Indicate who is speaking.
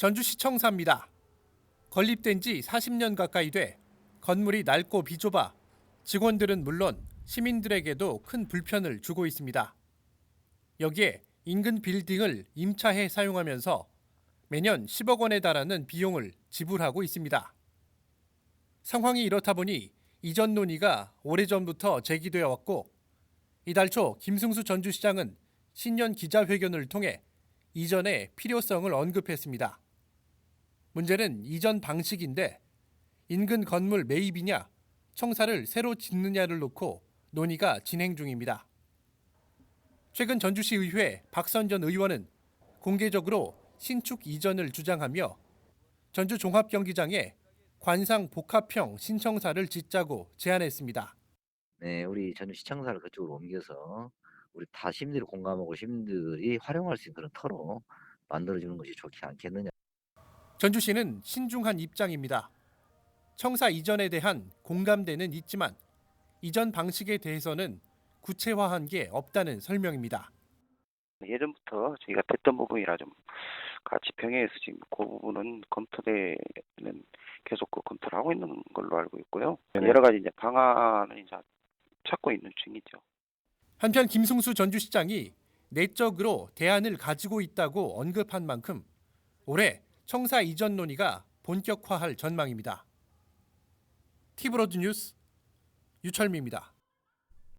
Speaker 1: 전주시청사입니다. 건립된 지 40년 가까이 돼 건물이 낡고 비좁아 직원들은 물론 시민들에게도 큰 불편을 주고 있습니다. 여기에 인근 빌딩을 임차해 사용하면서 매년 10억 원에 달하는 비용을 지불하고 있습니다. 상황이 이렇다 보니 이전 논의가 오래전부터 제기되어 왔고 이달 초 김승수 전주시장은 신년 기자회견을 통해 이전의 필요성을 언급했습니다. 문제는 이전 방식인데 인근 건물 매입이냐 청사를 새로 짓느냐를 놓고 논의가 진행 중입니다. 최근 전주시 의회 박선 전 의원은 공개적으로 신축 이전을 주장하며 전주 종합경기장에 관상 복합형 신청사를 짓자고 제안했습니다.
Speaker 2: 네, 우리 전주 시청사를 그쪽으로 옮겨서 우리 다 시민들이 공감하고 시민들이 활용할 수 있는 그런 터로 만들어주는 것이 좋지 않겠느냐.
Speaker 1: 전주시는 신중한 입장입니다. 청사 이전에 대한 공감대는 있지만 이전 방식에 대해서는 구체화한 게 없다는 설명입니다.
Speaker 3: 예전부터 저희가 됐던 부분이라 좀 같이 병행해서 지금 그 부분은 검토되는 계속 그 검토를 하고 있는 걸로 알고 있고요.
Speaker 2: 네.
Speaker 3: 여러 가지 이제 방안을 이제 찾고 있는 중이죠.
Speaker 1: 한편 김승수 전주시장이 내적으로 대안을 가지고 있다고 언급한 만큼 올해 청사 이전 논의가 본격화할 전망입니다. 티브로드 뉴스 유철미입니다.